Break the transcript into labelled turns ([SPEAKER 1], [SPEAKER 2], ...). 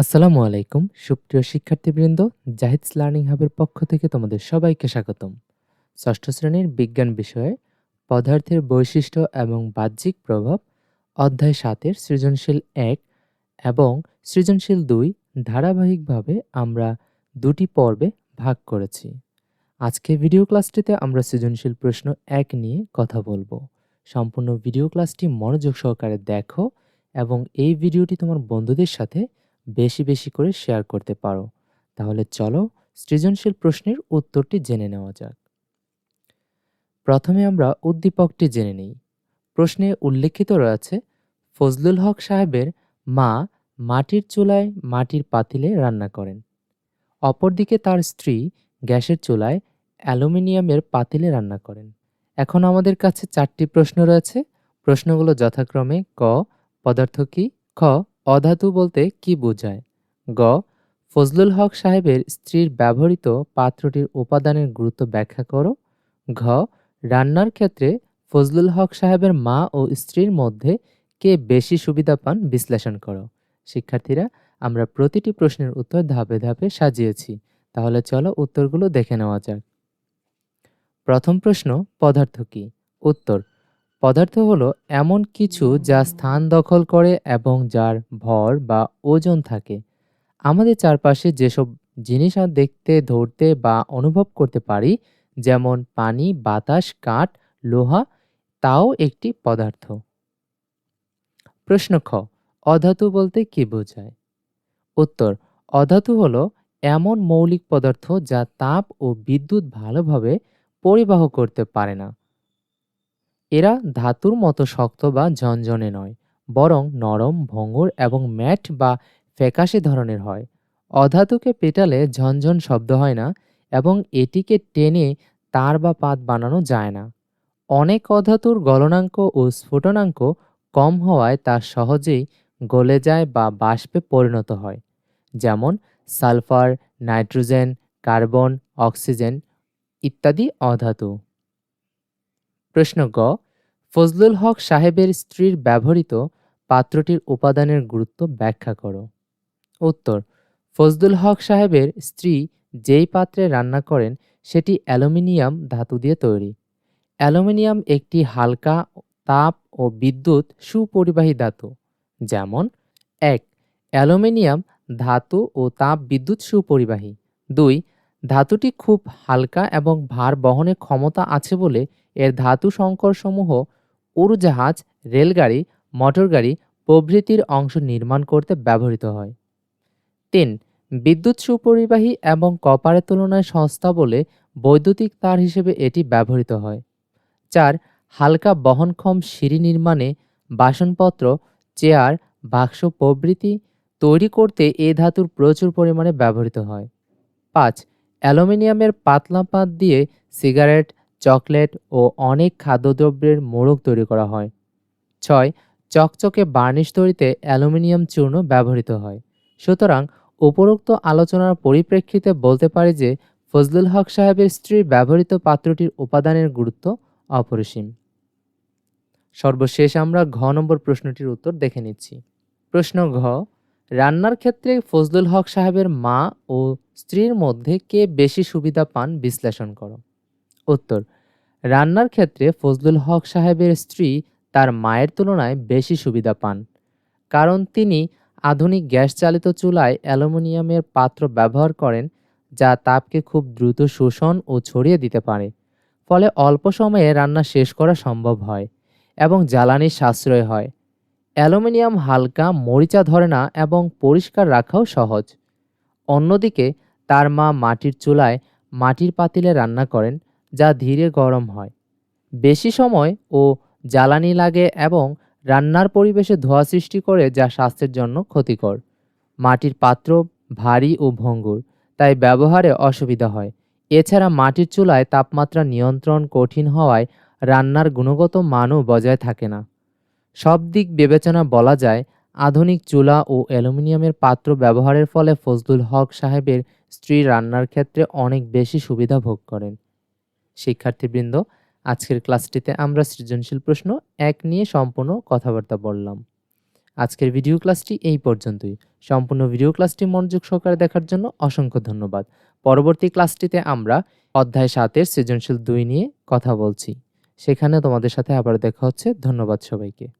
[SPEAKER 1] আসসালামু আলাইকুম, সুপ্রিয় শিক্ষার্থীবৃন্দ জাহিদস লার্নিং হাবের পক্ষ থেকে তোমাদের সবাইকে স্বাগতম। ষষ্ঠ শ্রেণির বিজ্ঞান বিষয়ে পদার্থের বৈশিষ্ট্য এবং বাহ্যিক প্রভাব অধ্যায় সাতের সৃজনশীল এক এবং সৃজনশীল দুই ধারাবাহিকভাবে আমরা দুটি পর্বে ভাগ করেছি। আজকে ভিডিও ক্লাসটিতে আমরা সৃজনশীল প্রশ্ন এক নিয়ে কথা বলব। সম্পূর্ণ ভিডিও ক্লাসটি মনোযোগ সহকারে দেখো এবং এই ভিডিওটি তোমার বন্ধুদের সাথে বেশি বেশি করে শেয়ার করতে পারো। তাহলে চলো সৃজনশীল প্রশ্নের উত্তরটি জেনে নেওয়া যাক। প্রথমে আমরা উদ্দীপকটি জেনে নিই। প্রশ্নে উল্লেখিত রয়েছে, ফজলুল হক সাহেবের মা মাটির চুলায় মাটির পাতিলে রান্না করেন। অপরদিকে তার স্ত্রী গ্যাসের চুলায় অ্যালুমিনিয়ামের পাতিলে রান্না করেন। এখন আমাদের কাছে চারটি প্রশ্ন রয়েছে। প্রশ্নগুলো যথাক্রমে ক, পদার্থ কি, খ অধাতু বলতে কি বোঝায়? গ. ফজলুল হক সাহেবের স্ত্রীর ব্যবহৃত পাত্রটির উপাদানের গুরুত্ব ব্যাখ্যা করো। ঘ. রান্নার ক্ষেত্রে ফজলুল হক সাহেবের মা ও স্ত্রীর মধ্যে কে বেশি সুবিধা পান বিশ্লেষণ করো। শিক্ষার্থীরা, আমরা প্রতিটি প্রশ্নের উত্তর ধাপে ধাপে সাজিয়েছি। তাহলে চলো উত্তরগুলো দেখে নেওয়া যাক। প্রথম প্রশ্ন, পদার্থ কি? উত্তর পদার্থ হলো এমন কিছু যা স্থান দখল করে এবং যার ভর বা ওজন থাকে। আমাদের চারপাশে যেসব জিনিস দেখতে, ধরতে বা অনুভব করতে পারি, যেমন পানি, বাতাস, কাঠ, লোহা, তাও একটি পদার্থ। প্রশ্ন খ, অধাতু বলতে কি বোঝায়? উত্তর, অধাতু হলো এমন মৌলিক পদার্থ যা তাপ ও বিদ্যুৎ ভালোভাবে পরিবাহ করতে পারে না। এরা ধাতুর মতো শক্ত বা ঝনঝনে নয়, বরং নরম, ভঙ্গুর এবং ম্যাট বা ফ্যাকাশে ধরনের হয়। অধাতুকে পেটালে ঝনঝন শব্দ হয় না এবং এটিকে টেনে তার বা পাত বানানো যায় না। অনেক অধাতুর গলনাঙ্ক ও স্ফুটনাঙ্ক কম হওয়ায় তা সহজেই গলে যায় বা বাষ্পে পরিণত হয়, যেমন সালফার, নাইট্রোজেন, কার্বন, অক্সিজেন ইত্যাদি অধাতু। প্রশ্ন গ, ফজলুল হক সাহেবের স্ত্রীর ব্যবহৃত পাত্রটির উপাদানের গুরুত্ব ব্যাখ্যা করো। উত্তর, ফজলুল হক সাহেবের স্ত্রী যেই পাত্রে রান্না করেন সেটি অ্যালুমিনিয়াম ধাতু দিয়ে তৈরি। অ্যালুমিনিয়াম একটি হালকা তাপ ও বিদ্যুৎ সুপরিবাহী ধাতু, যেমন এক, অ্যালুমিনিয়াম ধাতু ও তাপ বিদ্যুৎ সুপরিবাহী। দুই, ধাতুটি খুব হালকা এবং ভার বহনের ক্ষমতা আছে বলে এর ধাতু সংকরসমূহ উড়োজাহাজ, রেলগাড়ি, মোটরগাড়ি প্রভৃতির অংশ নির্মাণ করতে ব্যবহৃত হয়। তিন, বিদ্যুৎ সুপরিবাহী এবং কপারের তুলনায় সস্তা বলে বৈদ্যুতিক তার হিসেবে এটি ব্যবহৃত হয়। চার, হালকা বহনক্ষম সিঁড়ি নির্মাণে বাসনপত্র, চেয়ার, বাক্স প্রভৃতি তৈরি করতে এ ধাতুর প্রচুর পরিমাণে ব্যবহৃত হয়। পাঁচ, অ্যালুমিনিয়ামের পাতলা পাত দিয়ে সিগারেট চকলেট ও অনেক খাদ্যদ্রব্যের মোড়ক তৈরি করা হয়। ছয়, চকচকে বার্নিশ তৈরিতে অ্যালুমিনিয়াম চূর্ণ ব্যবহৃত হয়। সুতরাং উপরোক্ত আলোচনার পরিপ্রেক্ষিতে বলতে পারি যে ফজলুল হক সাহেবের স্ত্রীর ব্যবহৃত পাত্রটির উপাদানের গুরুত্ব অপরিসীম। সর্বশেষ আমরা ঘ নম্বর প্রশ্নটির উত্তর দেখে নিচ্ছি। প্রশ্ন ঘ, রান্নার ক্ষেত্রে ফজলুল হক সাহেবের মা ও স্ত্রীর মধ্যে কে বেশি সুবিধা পান? বিশ্লেষণ করো। উত্তর, রান্নার ক্ষেত্রে ফজলুল হক সাহেবের স্ত্রী তার মায়ের তুলনায় বেশি সুবিধা পান, কারণ তিনি আধুনিক গ্যাস চালিত চুলায় অ্যালুমিনিয়ামের পাত্র ব্যবহার করেন যা তাপকে খুব দ্রুত শোষণ ও ছড়িয়ে দিতে পারে, ফলে অল্প সময়ে রান্না শেষ করা সম্ভব হয় এবং জ্বালানির সাশ্রয় হয়। অ্যালুমিনিয়াম হালকা মরিচা ধরে না এবং পরিষ্কার রাখাও সহজ। অন্যদিকে, তার মা মাটির চুলায় মাটির পাতিলে রান্না করেন যা ধীরে গরম হয়। বেশি সময় ও জ্বালানি লাগে এবং রান্নার পরিবেশে ধোঁয়া সৃষ্টি করে যা স্বাস্থ্যের জন্য ক্ষতিকর। মাটির পাত্র ভারী ও ভঙ্গুর, তাই ব্যবহারে অসুবিধা হয়। এছাড়া মাটির চুলায় তাপমাত্রা নিয়ন্ত্রণ কঠিন হওয়ায় রান্নার গুণগত মানও বজায় থাকে না। সব দিক বিবেচনা বলা যায়, আধুনিক চুলা ও অ্যালুমিনিয়ামের পাত্র ব্যবহারের ফলে ফজলুল হক সাহেবের স্ত্রী রান্নার ক্ষেত্রে অনেক বেশি সুবিধা ভোগ করেন। শিক্ষার্থীবৃন্দ, আজকের ক্লাসটিতে আমরা সৃজনশীল প্রশ্ন এক নিয়ে সম্পূর্ণ কথাবার্তা বললাম। আজকের ভিডিও ক্লাসটি এই পর্যন্তই। সম্পূর্ণ ভিডিও ক্লাসটি মনোযোগ সহকারে দেখার জন্য অসংখ্য ধন্যবাদ। পরবর্তী ক্লাসটিতে আমরা অধ্যায় সাতের সৃজনশীল দুই নিয়ে কথা বলছি। সেখানে তোমাদের সাথে আবার দেখা হচ্ছে। ধন্যবাদ সবাইকে।